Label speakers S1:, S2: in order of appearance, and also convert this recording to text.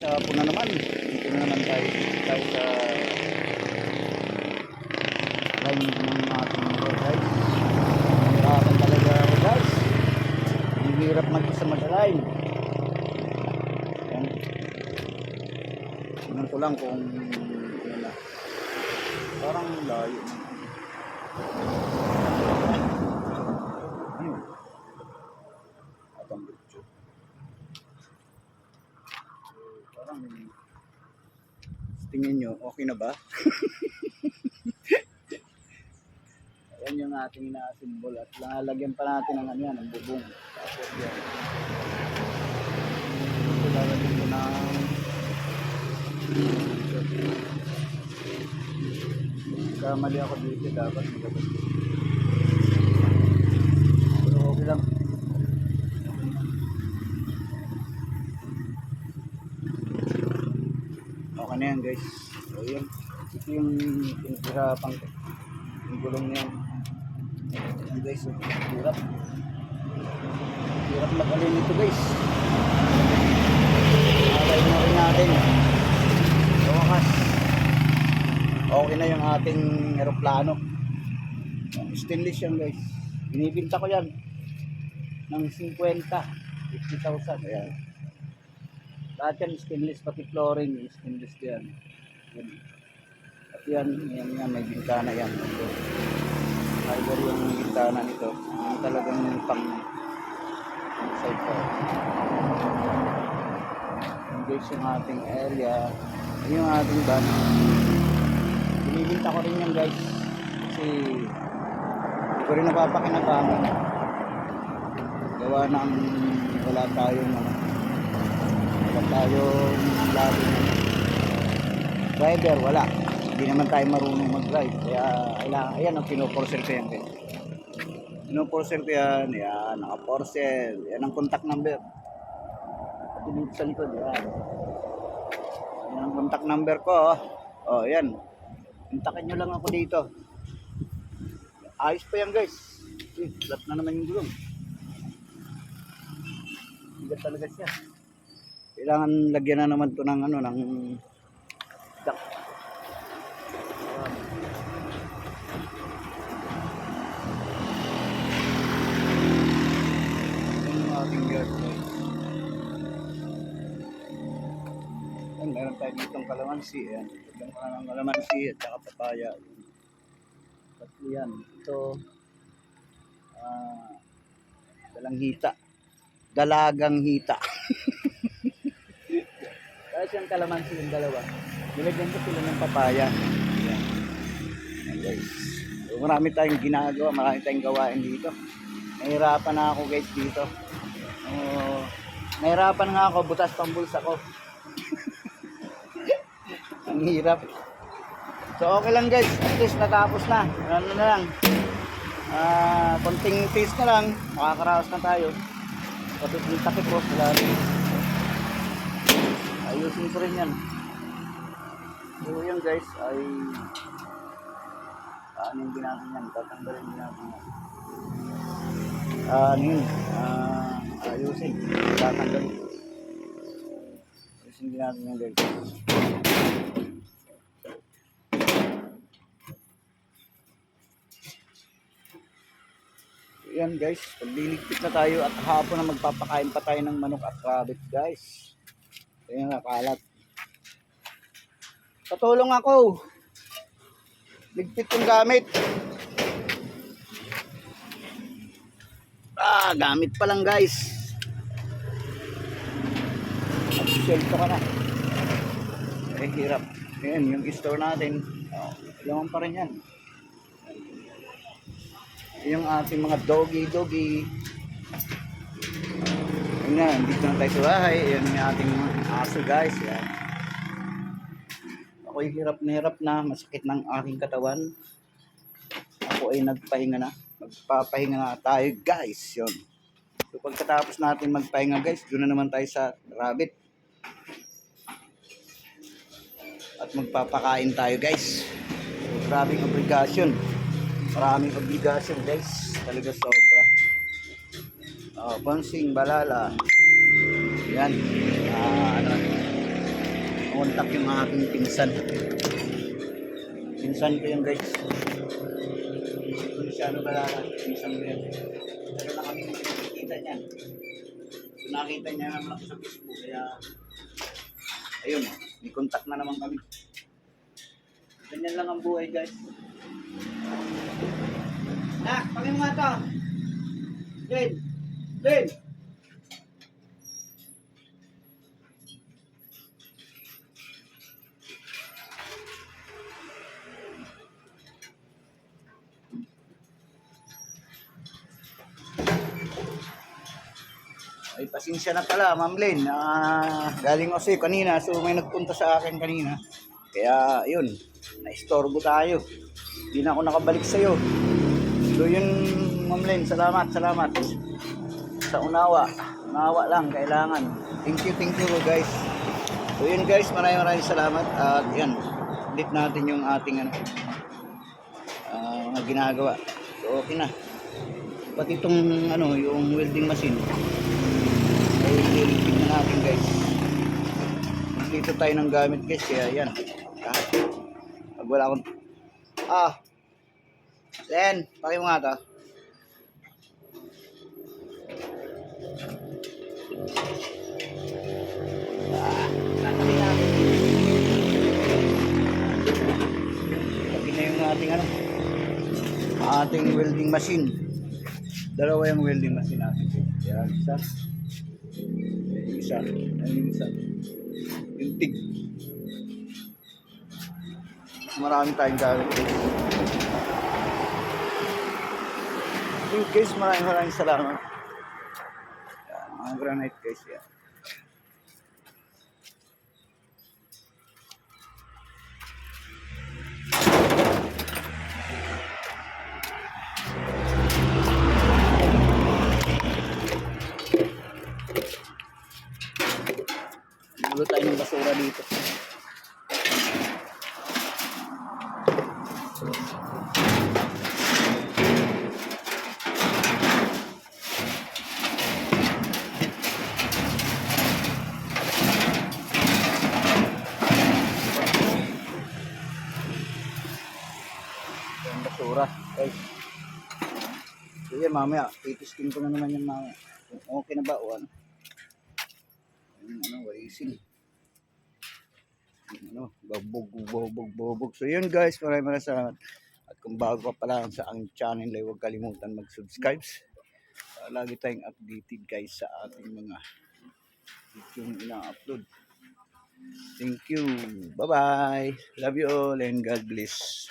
S1: Hapon na naman. Dito na naman tayo. Tayo sa line ng ating mga guys. Hirapan talaga ako guys. Ang hirap mag-isa mag-align. Yan. Tingnan ko lang kung ano na. Parang layo. Ayun. At ang video. Parang tingin nyo, okay na ba? Ayan yung ating na-symbol at lalagyan pa natin ng ano yan, ng bubong. Tapos yan. Ito lalagyan ko ng Kamali ako dito, dapat magabas. Pero okay lang. Okay na yan guys. So yun. Ito yung pinaghirapan ko. Yung gulong na yan. Guys. So, hirap. Hirap mag-alin ito guys. Alay na rin natin. Sa wakas. Okay na yung ating aeroplano. Stainless yan guys. Binibinta ko yan. Ng 50. 50,000. Ayan. Lahat yan stainless, pati flooring, stainless yan. Yan. At yan, yan, yan, may bintana yan. Ito. Fiber yung bintana nito. Yung talagang pang side. Yung guys yung ating area. Yung ating van. Binibinta ko rin yan guys. Kasi hindi ko rin napapakinabangan. Gawa ng wala tayong wala tayong ng driver, wala. Hindi naman tayo marunong mag-drive. Kaya, kailangan, ayan ang pinoporsel ko yan. guys. Pinoporsel ko yan. Yan, naka-porsel. Yan ang contact number. Dito sa likod, yan. Yan ang contact number ko. Oh, oh yan. Kontakin nyo lang ako dito. Ayos pa yan guys. Eh, flat na naman yung gulong. Bigat talaga siya kailangan lagyan na naman to ng ano ng duck. Yan yung ating yard guys. Yan, meron tayo ditong kalamansi. Yan. Lagyan ko na ng kalamansi at saka papaya. Tatlo yan. Ito, ah, dalang hita. Dalagang hita. Tapos yung kalamansi yung dalawa. Nilagyan ko sila ng papaya. Guys. So, marami tayong ginagawa, marami tayong gawain dito. Nahirapan na ako guys dito. Oh, nahirapan nga ako, butas pang bulsa ko. Ang hirap. So okay lang guys, at least natapos na. Ano na lang. Ah, konting taste na lang, makakaraos na tayo. Tapos yung takip ko, wala rin. Ayusin ko rin yan. So yun guys, ay ano yung ginagawa yan, tatanggalin din natin yan. Ah, ano yun, ah, ayusin, tatanggalin. Ayusin natin yan guys. Yan guys, pagliligpit na tayo at hapon na magpapakain pa tayo ng manok at rabbit guys. Ayan na, kalat. Patulong ako. Ligpit yung gamit. Ah, gamit pa lang guys. Mag-shelto ka na. Eh, hirap. Ayan, yung store natin. Oh, laman pa rin yan. Yung ating mga doggy-doggy. Yun nga, dito na tayo sa bahay. Yan yung ating aso guys. Yan. Ako'y hirap na hirap na. Masakit ng aking katawan. Ako ay nagpahinga na. Magpapahinga na tayo guys. Yun. So pagkatapos natin magpahinga guys, doon na naman tayo sa rabbit. At magpapakain tayo guys. So, grabing obligasyon. Maraming obligasyon guys. Talaga sobra. Oh, Bonsing Balala. Yan. Ah, ano, nakontak yung aking pinsan. Pinsan ko yun guys. Kung siya ano ba pinsan ko yan. Pero na kami nakikita niya. So nakita niya naman ako sa Facebook kaya ayun, may contact na naman kami. Ganyan lang ang buhay guys. Nak, pagin mo nga ito. Len, Len. Ay, pasensya na pala, Ma'am Len. Ah, galing sa'yo kanina, so may nagpunta sa akin kanina. Kaya, yun, naistorbo tayo. Hindi na ako nakabalik sa'yo. So, yun, Ma'am Len, salamat, salamat. Sa unawa. Unawa lang, kailangan. Thank you, thank you, guys. So, yun, guys, maraming maraming salamat. At, yan, ulit natin yung ating, ano, ah, mga ginagawa. So, okay na. Pati itong, ano, yung welding machine ay i-repeat na natin guys dito tayo ng gamit guys kaya yan kahit pag wala akong ah Len paki mo nga to natabi natin tabi ano ating welding machine dalawa yung welding machine natin yan isa yung isa. Ayun yung isa. Yung tig. Marami tayong gamit. You guys. Maraming maraming salamat. Yan, mga Yung basura. So yan mamaya, titiskin ko na naman yan mamaya. Kung okay na ba o ano. Yung ano, walising. Yung ano, babog, babog, babog. So yun guys, maraming maraming salamat. At kung bago pa lang sa aking channel, ay huwag kalimutan mag-subscribe. Uh, lagi tayong updated guys sa ating mga video ina-upload. Thank you. Bye-bye. Love you all and God bless.